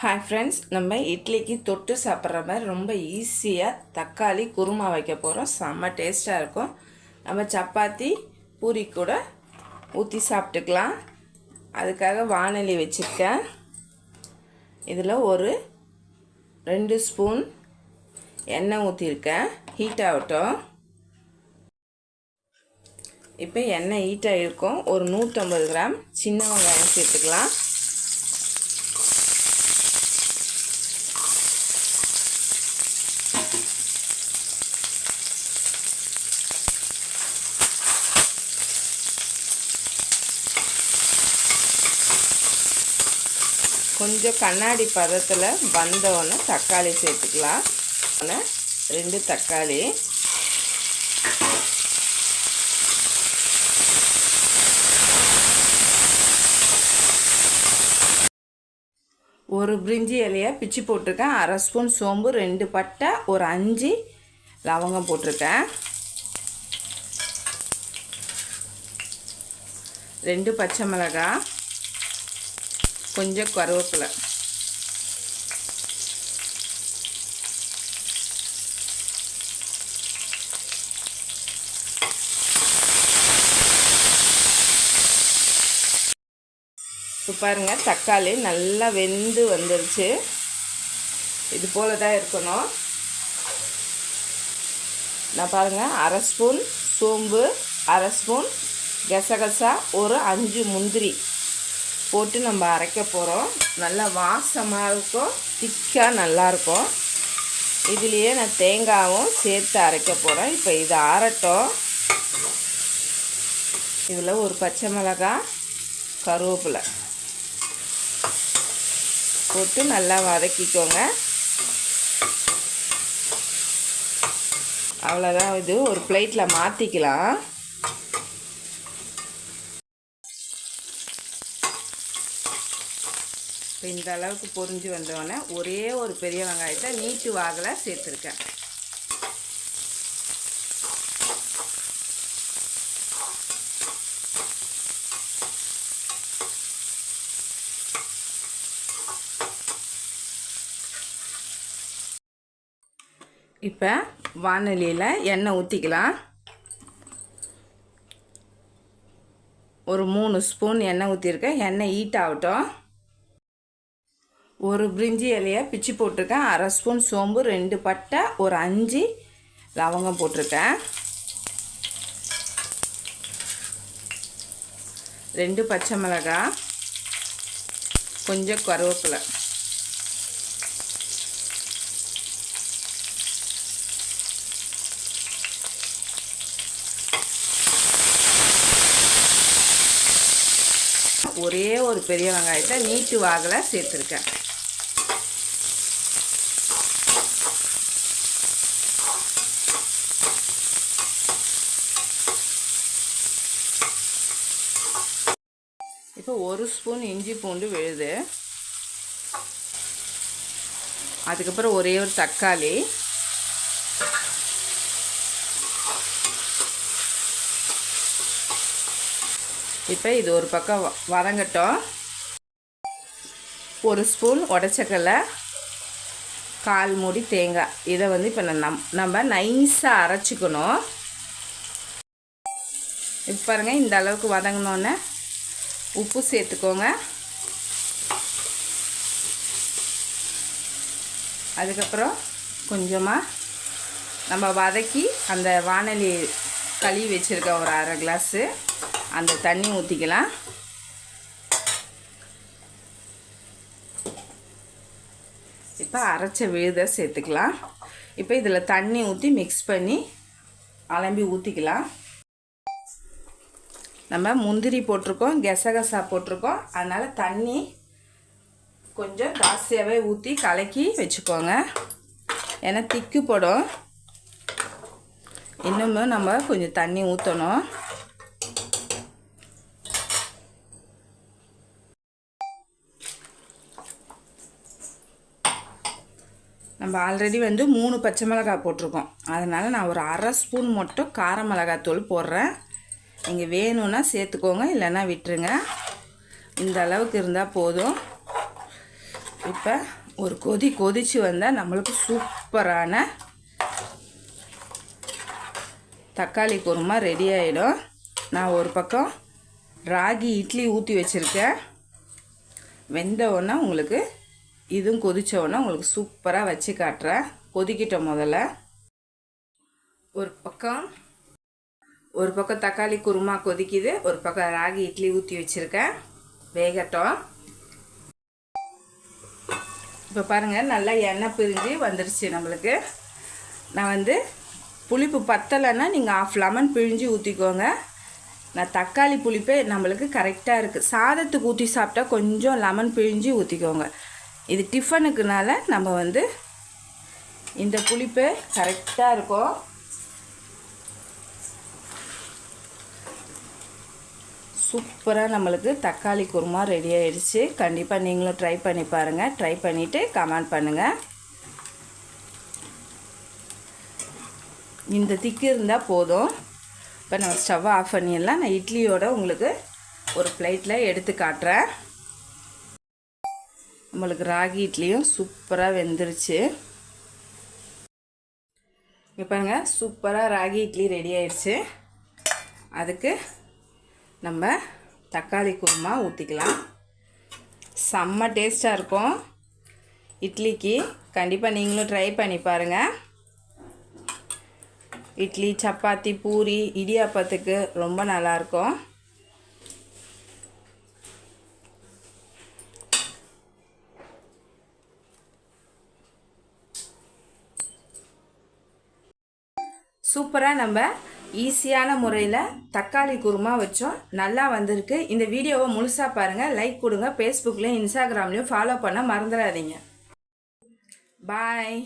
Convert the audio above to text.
Hi friends நம்ம இட்லிக்கு தொட்டு சாப்பிட்ற மாதிரி ரொம்ப ஈஸியாக தக்காளி குருமா வைக்க போகிறோம் செம்ம டேஸ்ட்டாக இருக்கும். நம்ம சப்பாத்தி பூரி கூட ஊற்றி சாப்பிட்டுக்கலாம். அதுக்காக வானொலி வச்சுருக்கேன். இதில் ஒரு ரெண்டு ஸ்பூன் எண்ணெய் ஊற்றிருக்கேன் ஹீட் ஆகட்டும். இப்போ எண்ணெய் ஹீட் ஆகிருக்கும் ஒரு நூற்றம்பது கிராம் சின்ன வெங்காயம் சேர்த்துக்கலாம். கொஞ்சம் கண்ணாடி பதத்தில் வந்தோடனே தக்காளி சேர்த்துக்கலாம். ரெண்டு தக்காளி. ஒரு பிரிஞ்சி இலையை பிச்சு போட்டிருக்கேன். அரை ஸ்பூன் சோம்பு ரெண்டு பட்டை ஒரு அஞ்சு லவங்கம் போட்டிருக்கேன். ரெண்டு பச்சை மிளகாய். கொஞ்சம் கருவேப்பிலை. இப்போ பாருங்கள் தக்காளி நல்லா வெந்து வந்துருச்சு. இது போல தான் இருக்கணும். நான் பாருங்கள் அரை ஸ்பூன் சோம்பு அரை ஸ்பூன் கசகசா ஒரு அஞ்சு முந்திரி. போட்டு நம்ம அரைக்க போகிறோம் நல்லா வாசமாக இருக்கும். திக்காக நல்லாயிருக்கும் இதுலேயே நான் தேங்காயும் சேர்த்து அரைக்க போகிறேன் இப்போ இது ஆறட்டும் இதில் ஒரு பச்சை மிளகாய் கருவேப்பிலை போட்டு நல்லா வதக்கிக்கோங்க. அவ்வளோதான் இது ஒரு பிளேட்டில் மாற்றிக்கலாம் இப்போ இந்த அளவுக்கு பொறிஞ்சு வந்தோடனே ஒரே ஒரு பெரிய வெங்காயத்தை நீட்டு வாகில் சேர்த்துருக்கேன். இப்போ வானொலியில் எண்ணெய் ஊற்றிக்கலாம் ஒரு மூணு ஸ்பூன் எண்ணெய் ஊற்றிருக்கேன் எண்ணெய் ஹீட் ஆகட்டும். ஒரு பிரிஞ்சி இலையை பிச்சு போட்டிருக்கேன். அரை ஸ்பூன் சோம்பு ரெண்டு பட்டை ஒரு அஞ்சு லவங்கம் போட்டிருக்கேன். ரெண்டு பச்சை மிளகாய் கொஞ்சம் கருவேப்பிலை. ஒரே ஒரு பெரிய வெங்காயத்தை நீட்டு வாகலை சேர்த்துருக்கேன். இப்போ ஒரு ஸ்பூன் இஞ்சி பூண்டு விழுது. அதுக்கப்புறம் ஒரே ஒரு தக்காளி. இப்போ இது ஒரு பக்கம் வதங்கட்டும். ஒரு ஸ்பூன் உடச்சக்கலை கால் மூடி தேங்காய். இதை வந்து இப்போ நம் நம்ம நைஸாக அரைச்சிக்கணும். இப்போ பாருங்கள் இந்த அளவுக்கு வதங்கினோன்னே உப்பு சேர்த்துக்கோங்க. அதுக்கப்புறம் கொஞ்சமாக நம்ம வதக்கி அந்த வானொலி கழுவி வச்சுருக்க ஒரு அரை கிளாஸு. அந்த தண்ணி ஊற்றிக்கலாம் இப்போ அரைச்ச விழுதை சேர்த்துக்கலாம். இப்போ இதில் தண்ணி ஊற்றி மிக்ஸ் பண்ணி அலம்பி ஊற்றிக்கலாம் நம்ம முந்திரி போட்டிருக்கோம் கெசகசா போட்டிருக்கோம். அதனால் தண்ணி கொஞ்சம் ஜாஸ்தியாகவே ஊற்றி கலக்கி வச்சுக்கோங்க. ஏன்னா திக்கு போடும். இன்னமும் நம்ம கொஞ்சம் தண்ணி ஊற்றணும் நம்ம ஆல்ரெடி வந்து மூணு பச்சை மிளகாய் போட்டிருக்கோம். அதனால் நான் ஒரு அரை ஸ்பூன் மட்டும் கார மிளகாத்தூள் போடுறேன். நீங்கள் வேணும்னா சேர்த்துக்கோங்க இல்லைன்னா விட்டுருங்க. இந்த அளவுக்கு இருந்தால் போதும். இப்போ ஒரு கொதி கொதிச்சு வந்தால் நம்மளுக்கு சூப்பரான தக்காளி குருமா ரெடி ஆகிடும் நான் ஒரு பக்கம் ராகி இட்லி ஊற்றி வச்சுருக்கேன். வெந்த உடனே உங்களுக்கு இதுவும் கொதிச்ச உடனே உங்களுக்கு சூப்பராக வச்சு காட்டுறேன். கொதிக்கிட்டோம் முதல்ல. ஒரு பக்கம் ஒரு பக்கம் தக்காளி குருமா கொதிக்குது ஒரு பக்கம் ராகி இட்லி ஊற்றி வச்சுருக்கேன். வேகட்டும். இப்போ பாருங்கள் நல்லா எண்ணெய் பிரிஞ்சு வந்துருச்சு நம்மளுக்கு. நான் வந்து புளிப்பு பத்தலைன்னா நீங்கள் ஆஃப் லெமன் பிழிஞ்சு ஊற்றிக்கோங்க நான் தக்காளி புளிப்பே நம்மளுக்கு கரெக்டாக இருக்குது சாதத்துக்கு ஊற்றி சாப்பிட்டா கொஞ்சம் லெமன் பிழிஞ்சு ஊற்றிக்கோங்க இது டிஃபனுக்குனால நம்ம வந்து இந்த புளிப்பு கரெக்டாக இருக்கும். சூப்பராக நம்மளுக்கு தக்காளி குருமா ரெடி ஆகிடுச்சு கண்டிப்பாக நீங்களும் ட்ரை பண்ணி பாருங்கள் ட்ரை பண்ணிவிட்டு கமெண்ட் பண்ணுங்கள் இந்த திக்கு இருந்தால் போதும். இப்போ நம்ம ஸ்டவ் ஆஃப் பண்ணிடலாம். நான் இட்லியோட உங்களுக்கு ஒரு பிளேட்டில் எடுத்து காட்டுறேன். நம்மளுக்கு ராகி இட்லியும் சூப்பராக வெந்துருச்சு. இப்போங்க பாருங்கள் சூப்பராக ராகி இட்லி ரெடி ஆயிடுச்சு. அதுக்கு நம்ம தக்காளி குருமா ஊற்றிக்கலாம் செம்ம டேஸ்ட்டாக இருக்கும். இட்லிக்கு கண்டிப்பாக நீங்களும் ட்ரை பண்ணி பாருங்கள் இட்லி சப்பாத்தி பூரி இடியாப்பத்துக்கு ரொம்ப நல்லாயிருக்கும் சூப்பராக நம்ம ஈஸியான முறையில் தக்காளி குருமா வச்சோம். நல்லா வந்திருக்கு. இந்த வீடியோவை முழுசாக பாருங்கள் லைக் கொடுங்க. ஃபேஸ்புக்லேயும் இன்ஸ்டாகிராம்லேயும் ஃபாலோ பண்ண மறந்துடாதீங்க. பாய்